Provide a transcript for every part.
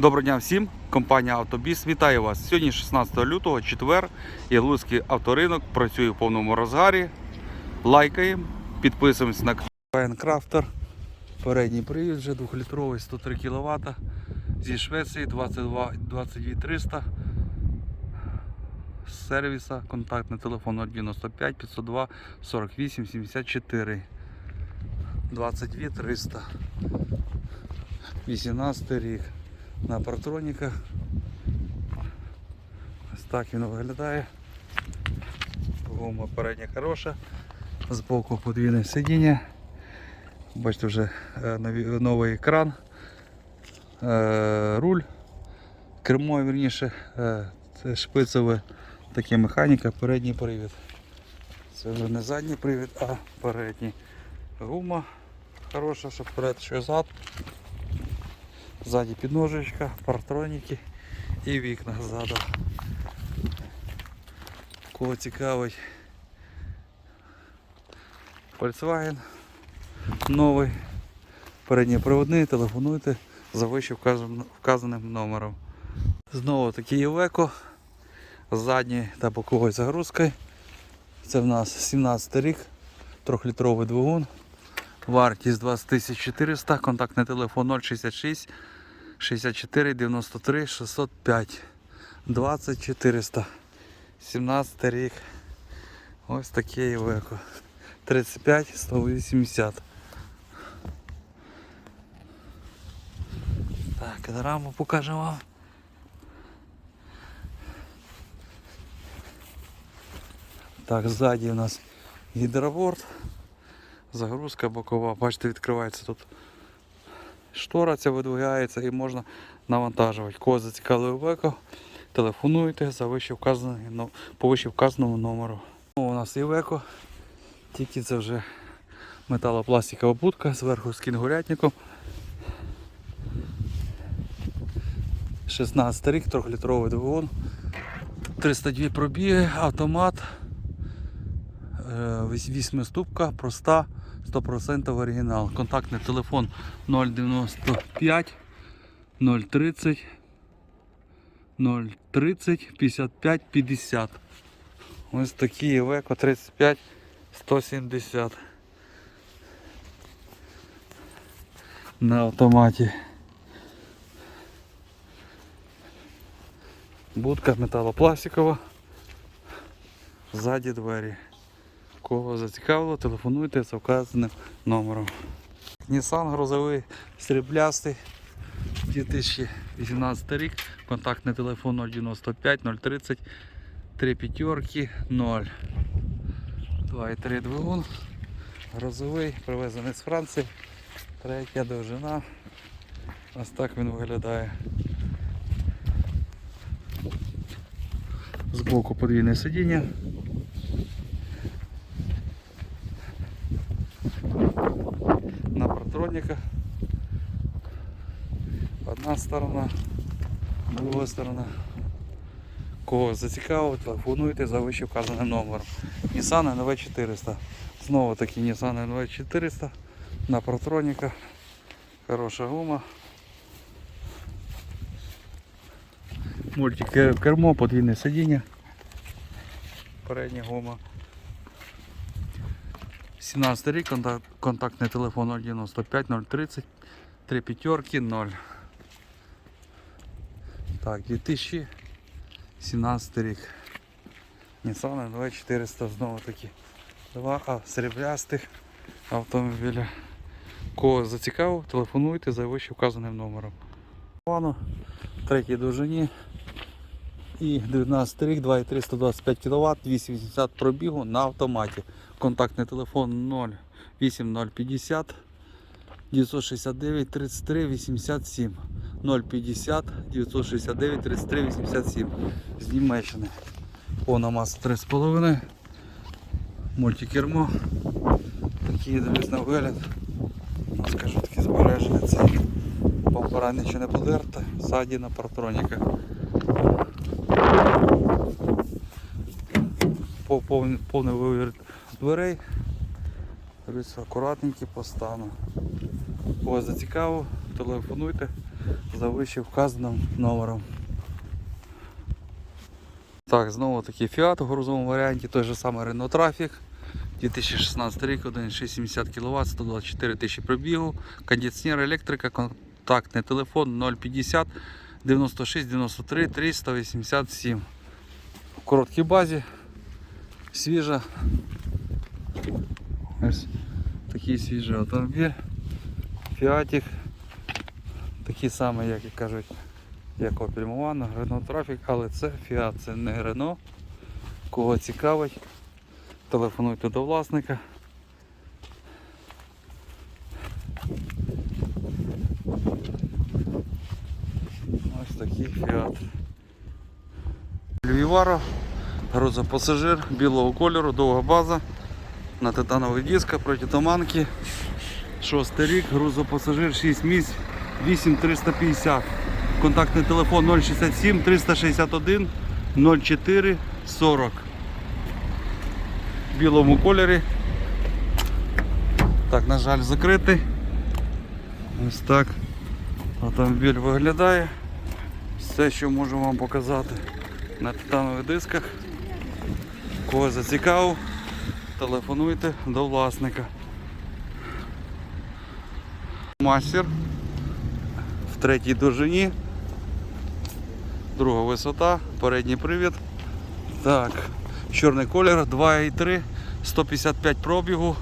Доброго дня всім! Компанія Автобіс вітає вас. Сьогодні 16 лютого, четвер, і авторинок працює в повному розгарі. Лайкаємо, підписуємось на канал Крафтер. Передній привід вже 2-літровий 103 кВт зі Швеції 22 22300 з сервіса. Контактний телефон 095 502 48 74 22 300 18 рік на партроніках. Ось так він виглядає. Гума передня хороша. Збоку подвійне сидіння. Бачите вже е, новий екран, е, руль, кермо вірніше, е, це шпицеве таке механіка, передній привід. Це вже не задній привід, а передній. Гума хороша, що вперед, що зад. Ззаді підножечка, партроніки і вікна ззаду. Кого цікавить Volkswagen новий, передньоприводний, телефонуйте за вище вказаним номером. Знову таки Євеко, задній та боковою загрузкою. Це в нас 17 рік, 3-літровий двигун. Вартість 20 400, контактний телефон 066 64 93 605 20 400 17 рік. Ось таке Івеко. 35 180. Так, раму покажемо вам. Так, ззаді у нас гідроборд. Загрузка бокова. Бачите, відкривається тут штора ця видвигається і можна навантажувати. Кого зацікавив веко, телефонуйте за вище вказаний, но- по вище вказаному номеру. Ну, У нас і веко, тільки це вже металопластикова будка, зверху з кінгурятником. 16 рік, 3-літровий двигун. 302 пробіги, автомат. 8 ступка, проста, 100% оригінал. Контактний телефон 095 030 030 55 50. Ось такі Івеко 35 170 на автоматі. Будка металопластикова. Ззаді двері. Кого зацікавило, телефонуйте за вказаним номером. Nissan грузовий сріблястий 2018 рік. Контактний телефон 095 030 3 п'ятерки 0. 2,3 двигун. Грузовий, привезений з Франції. Третя довжина. Ось так він виглядає. Збоку подвійне сидіння. На. Одна сторона, друга сторона. Кого зацікавило, телефонуйте за вище вказаним номером. Nissan NV 400. Знову таки Nissan NV 400 на партрониках. Хороша гума. Мультикермо, подвійне сидіння. Передня гума. 17 рік, контакт, контактний телефон 095 030 3 п'ятерки 0. Так, 2017 рік. Nissan 2400 знову таки. Два а, сріблястих автомобіля. Кого зацікавив, телефонуйте за вище вказаним номером. Третій довжині. І 19 рік, 2,3 125 кВт, 280 пробігу на автоматі. Контактний телефон 08050 969 33 87 050 969 33 87 з Німеччини. Повна маса 3,5. Мультикермо. Такий дивись на вигляд. Скажу таки збережений це. Бампера нічого не подерте, ззаді на партроніках. По- повний, вивір дверей. Дивіться, акуратненькі по стану. Кого зацікавив, телефонуйте за вище вказаним номером. Так, знову такий Fiat у грузовому варіанті, той же самий Renault Traffic. 2016 рік, 1,670 кВт, 124 тисячі пробігу, кондиціонер, електрика, контактний телефон 050 96 93 387. В короткій базі, свіжа. Ось такий свіжий автомобіль. Фіатік. Такий самий, як і кажуть, як Opel Movano, Renault Traffic, але це Fiat, це не Renault. Кого цікавить, телефонуйте до власника. Ось такий Fiat. Львіваро, грузопасажир білого кольору, довга база на титанових дисках протитуманки. Шостий рік, грузопасажир 6 місць, 8350. Контактний телефон 067 361 04 40. В білому кольорі. Так, на жаль, закритий. Ось так автомобіль виглядає. Все, що можу вам показати на титанових дисках. Кого зацікавив, телефонуйте до власника. Мастер в третій довжині. Друга висота, передній привід. Так, чорний колір 2,3, 155 пробігу,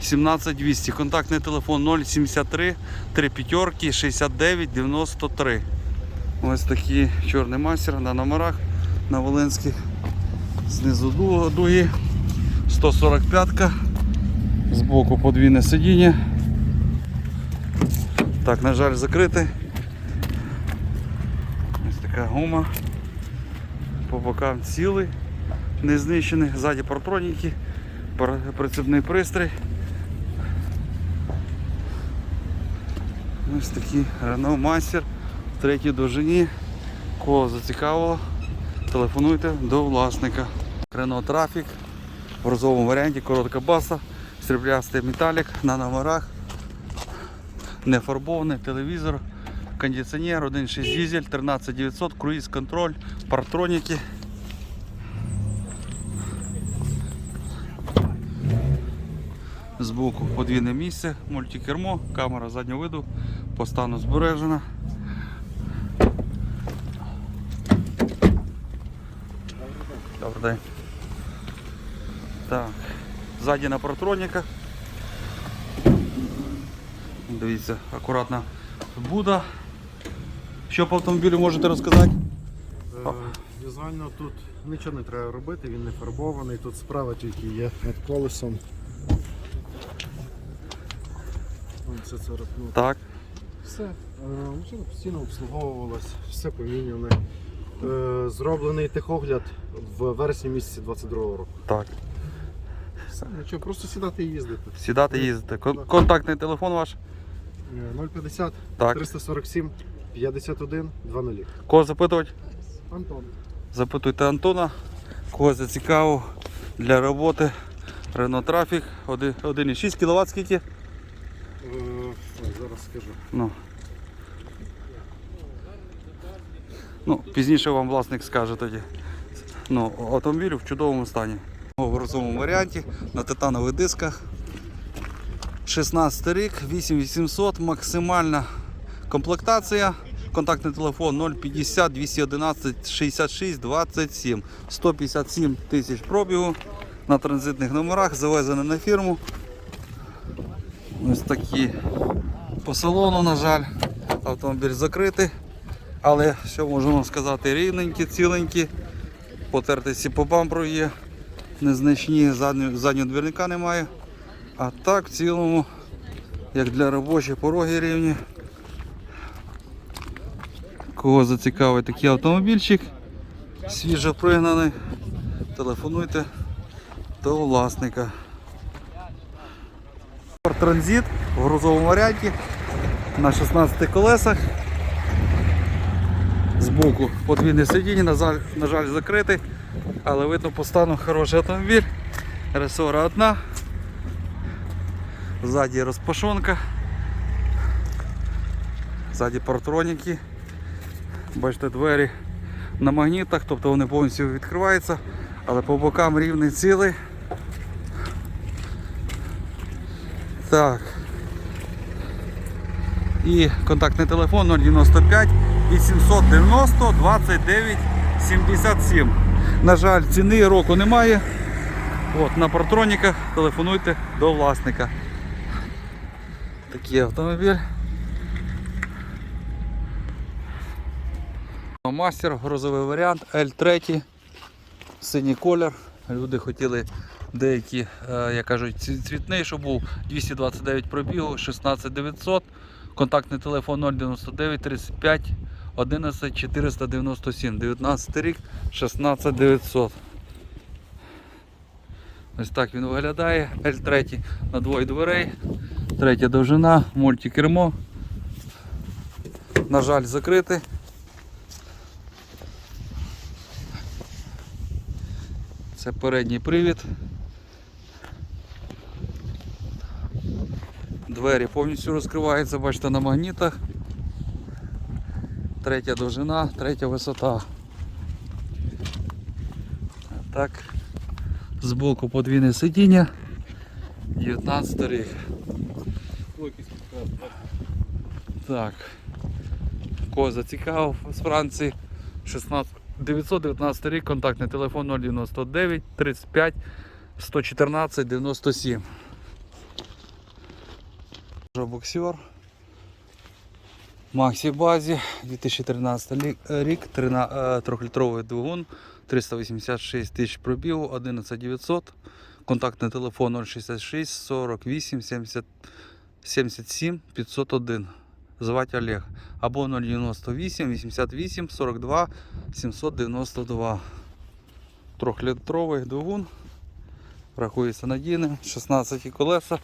17200. Контактний телефон 073 3 п'ятерки 69 93. Ось такий чорний мастер на номерах на Волинських. Знизу ду- дуги. 145-ка. Збоку подвійне сидіння. Так, на жаль, закритий. Ось така гума. По бокам цілий, не знищений. Ззаді партроніки, прицепний пристрій. Ось такий Renault Master третій довжині. Кого зацікавило, телефонуйте до власника. Renault Traffic в розовому варіанті, коротка баса, сріблястий металік на номерах не фарбований, телевізор, кондиціонер, 1.6 дизель, 13900, круїз контроль, партроніки. Збоку подвійне місце, мультикермо, камера заднього виду, по стану збережена. Добрий. Так, ззаді на партроніках. Дивіться, акуратна Буда. Що по автомобілю можете розказати? Е, Візуально тут нічого не треба робити, він не фарбований, тут справа тільки є над колесом. Вон Це царапнуто. Так, Все. Е, Машина постійно обслуговувалась, все поміняне. Е, Зроблений техогляд в вересні місяці 22-го року. так. Все, нічого, просто сідати і їздити. Сідати, їздити. Кон- Контактний телефон ваш? Е, 050 Так. 347 51 20. Кого запитувати? Антон. Запитуйте Антона. Кого зацікавив для роботи. Renault Traffic 1,6 кВт скільки? Е, ой, Зараз скажу. Ну. Ну, пізніше вам власник скаже тоді. Ну, автомобіль в чудовому стані. В розовому варіанті на титанових дисках. 16 рік, 8800, максимальна комплектація. Контактний телефон 050 211 66 27 157 тисяч пробігу на транзитних номерах, завезений на фірму. Ось такі по салону, на жаль, автомобіль закритий. Але що можемо сказати, рівненькі, ціленькі, потертості по бамперу є, незначні, заднього, заднього двірника немає. А так в цілому, як для робочих пороги рівні. Кого зацікавить такий автомобільчик, свіжо пригнаний, телефонуйте до власника. Transit в грузовому варіанті на 16 колесах. Збоку подвійне сидіння, на жаль, на закритий, але видно по стану хороший автомобіль. Ресора одна. Ззаді розпашонка. Ззаді партроніки. Бачите, двері на магнітах, тобто вони повністю відкриваються, але по бокам рівний цілий. Так. І контактний телефон 095 890 29 77. На жаль, ціни року немає. От, на партроніках телефонуйте до власника. Такий автомобіль. Мастер, грозовий варіант, L3, синій колір. Люди хотіли деякі, е, як кажуть, цвітний, щоб був 229 пробігу, 16900, контактний телефон 099 35 11 497, 19 рік, 16900. Ось так він виглядає. L3 на двоє дверей, третя довжина, мультикермо. На жаль, закритий. Це передній привід. Двері повністю розкриваються, бачите, на магнітах. Третя довжина, третя висота. Так. Збоку подвійне сидіння. 19 рік. Так. Кого зацікавив з Франції. 16 919 рік, контактний телефон 099 35 114 97. Боксер. Максі базі 2013 е, рік, 3-літровий двигун, 386 тисяч пробігу, 11900, контактний телефон 066 48 70 77 501. Звати Олег. Або 098 88 42 792. Трьохлітровий двигун. Рахується надійним. 16 колеса.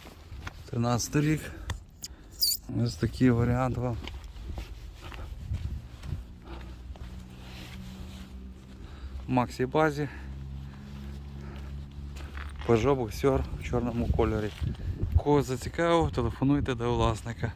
13 рік. Ось такий варіант вам. Максі базі. Peugeot Boxer в чорному кольорі. Кого зацікавив, телефонуйте до власника.